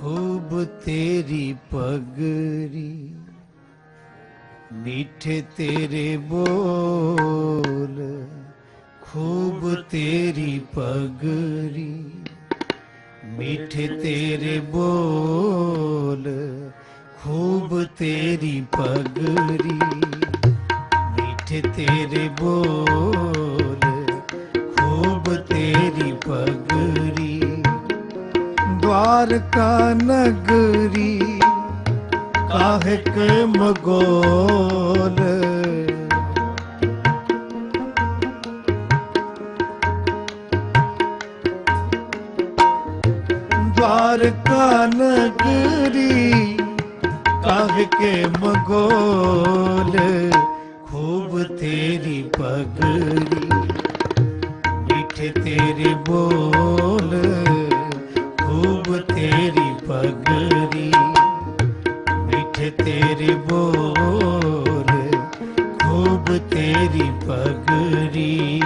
ਖੂਬ ਤੇਰੀ ਪਗਰੀ ਮਿੱਠੇ ਤੇਰੇ ਬੋਲ ਖੂਬ ਤੇਰੀ ਪਗਰੀ ਮਿੱਠੇ ਤੇਰੇ ਬੋਲ ਖੂਬ ਤੇਰੀ ਪਗਰੀ द्वारका नगरी काहे के मगोल द्वारका नगरी काहे के मगोल खूब तेरी पगरी मीठे तेरे बोल ਤੇਰੀ ਪਗੜੀ ਮਿੱਠ ਤੇਰੇ ਬੋਲ ਖੂਬ ਤੇਰੀ ਪਗੜੀ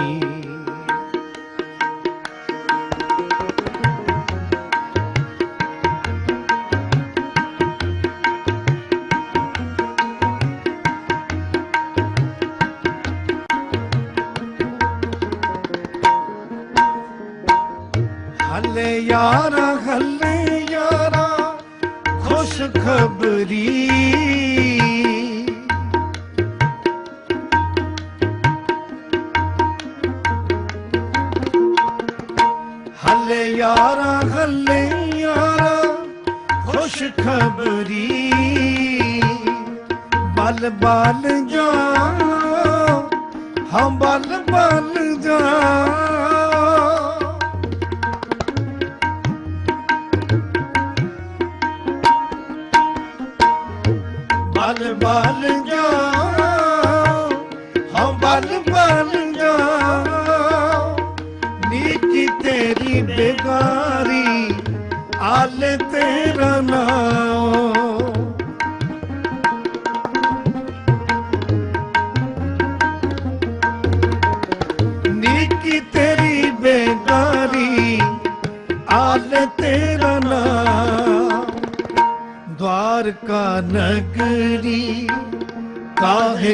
ਖਬਰੀ। ਹੱਲੇ ਯਾਰਾ ਹੱਲੇ ਯਾਰਾ ਖੁਸ਼ ਖਬਰੀ। ਬਲ ਬਲ ਜਾ ਹਮ ਬਲ ਬਲ ਜਾ ਬਲ ਜਾ ਹਮ ਬਲ ਬਲ ਜਾ। ਨੀਕੀ ਤੇਰੀ ਬੇਗਾਰੀ ਆਲੇ ਤੇਰਾ ਨਾ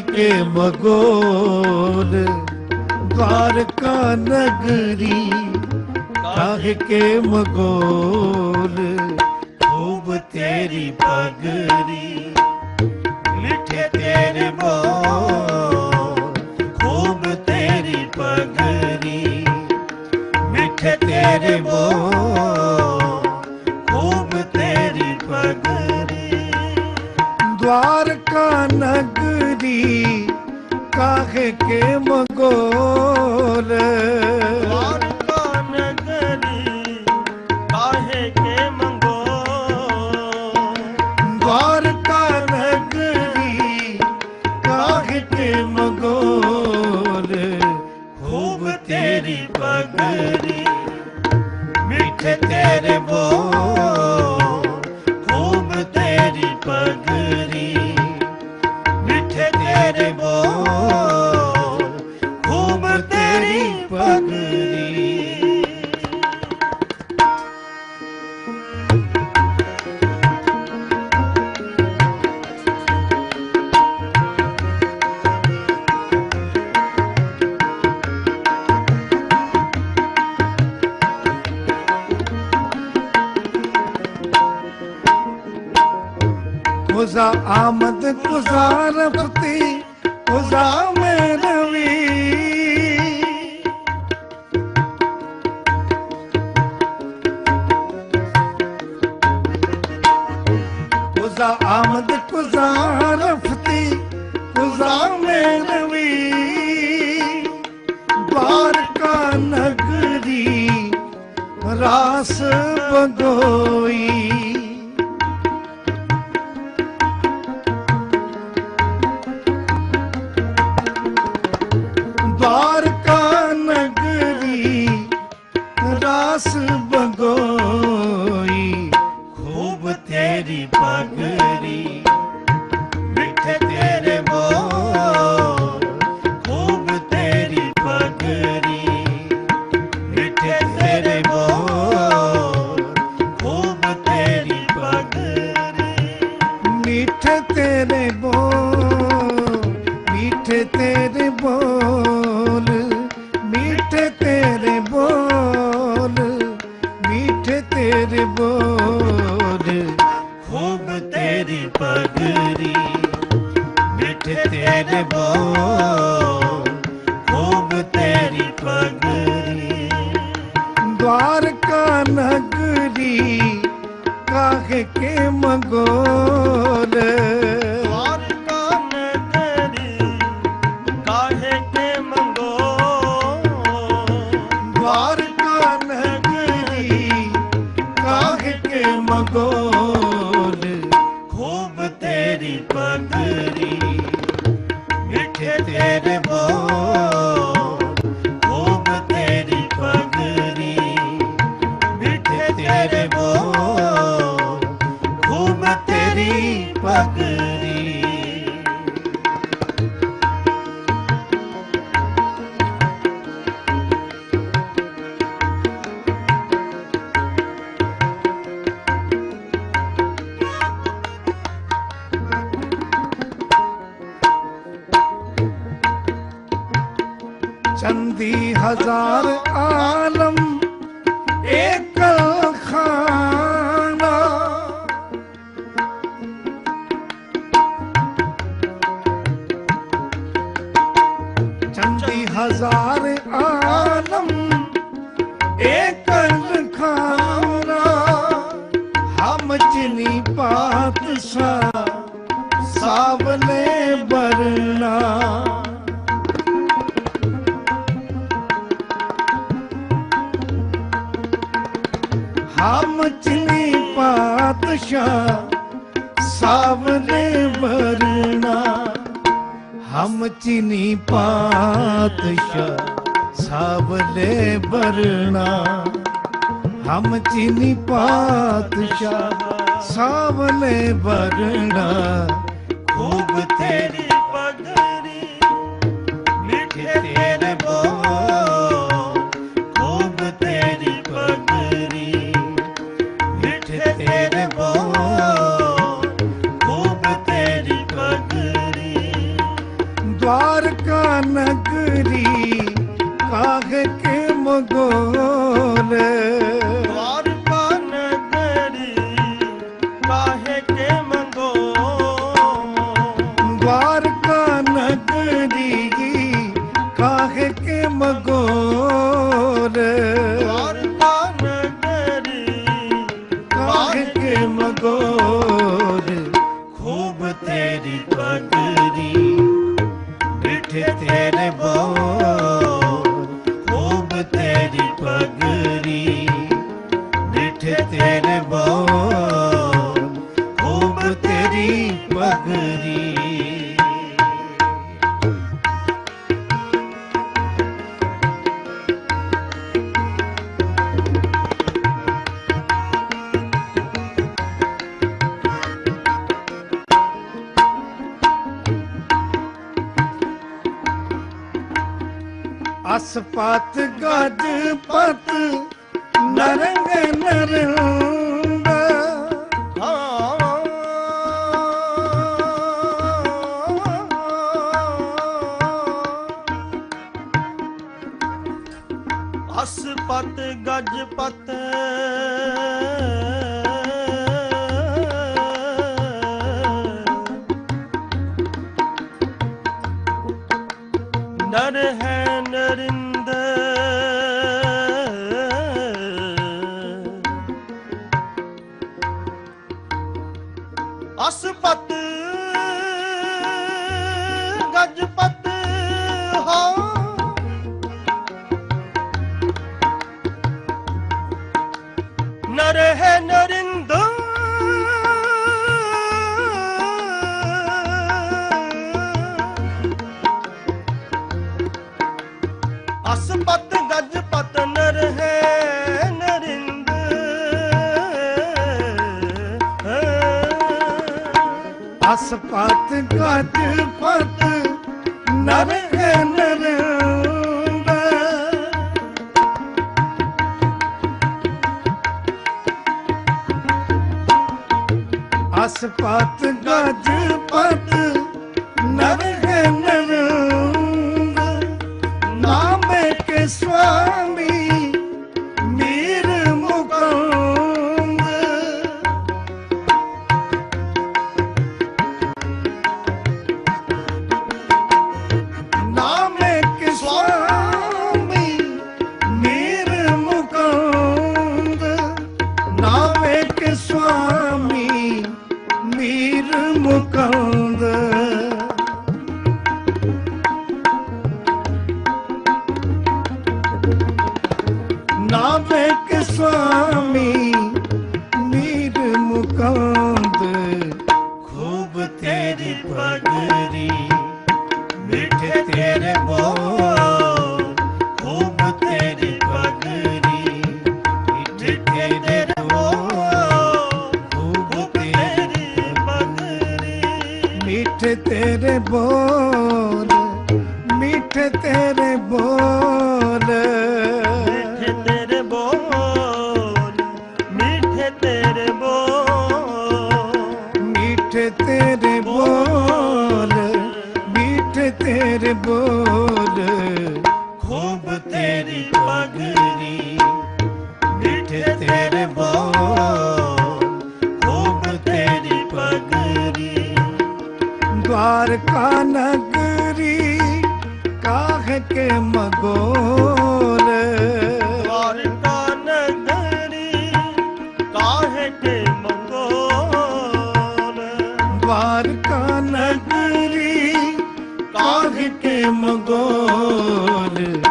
ਕੇ ਮਗੋਲ ਦਵਾਰਕਾ ਨਗਰੀ, ਕਾਹ ਕੇ ਮਗੋਲ? ਖੂਬ ਤੇਰੀ ਪਗਰੀ, ਮਿੱਠੇ ਤੇਰੇ ਬੋਲ ਖੂਬ ਤੇਰੀ ਪਗਰੀ, ਮਿੱਠੇ ਤੇਰੇ ਬੋਲ द्वारका नगरी काहे के मगोल द्वारका नगरी काहे के मंगो द्वारका नगरी काहे के मगोल खूब तेरी पगरी मीठे तेरे बोल खुजा आमद खुजा रफती खुजा में रवी खुजा आमद खुजा रफती खुजा में रवी द्वारका नगरी रास बगोई ਹਜ਼ਾਰ ਆਲਮ ਏਕਲ ਖਾਨਾ। ਚੰਦੀ ਹਜ਼ਾਰ ਹਮ ਚਿਨੀ ਪਾਤਸ਼ਾਹ ਸਾਵਨੇ ਵਰਣਾ। ਹਮ ਚਿਨੀ ਪਾਤਸ਼ਾਹ ਸਾਵਲੇ ਵਰਣਾ। ਹਮ ਚਿਨੀ ਪਾਤਸ਼ਾਹ ਸਾਵਲੇ ਵਰਣਾ। ਦਸ ਪਤ ਗਜ ਪਤ ਨਰੰਗ ਨਰੰਗਾ ਪਤ ਗਜ ਪਤ ਅਸਪਤ ਗਜਪਤ ਹਾਂ। ਨਰ ਨਰਿੰਦ ਅਸਪਤ ਦਸ ਪਤ ਗਜ ਪਤ ਨਰ ਨਰ ਅਸ ਪਤ ਗਜ ਪਤ ਖੂਬ ਤੇਰੀ ਪਗਰੀ ਮਿੱਠੇ ਤੇਰੇ ਬੋਲ ਖੂਬ ਤੇਰੀ ਪਗਰੀ ਮਿੱਠੇ ਤੇਰੇ ਬੋਲ ਖੂਬ ਤੇਰੀ ਮਿੱਠੇ ਤੇਰੇ ਬੋਲ ਮਿੱਠੇ ਤੇਰੇ ਬੋਲ। ਮਿੱਠੇ ਤੇਰੇ ਬੋਲ ਕੇ ਬੋਲ। ਖੂਬ ਤੇਰੀ ਪਗੜੀ ਮਿੱਠੇ ਤੇਰੇ ਬੋਲ। ਖੂਬ ਤੇਰੀ ਪਗੜੀ। ਦਵਾਰਕਾ ਨਗਰੀ ਕਾਹ ਕੇ ਮਗੋਲ। ਮਗੋਲ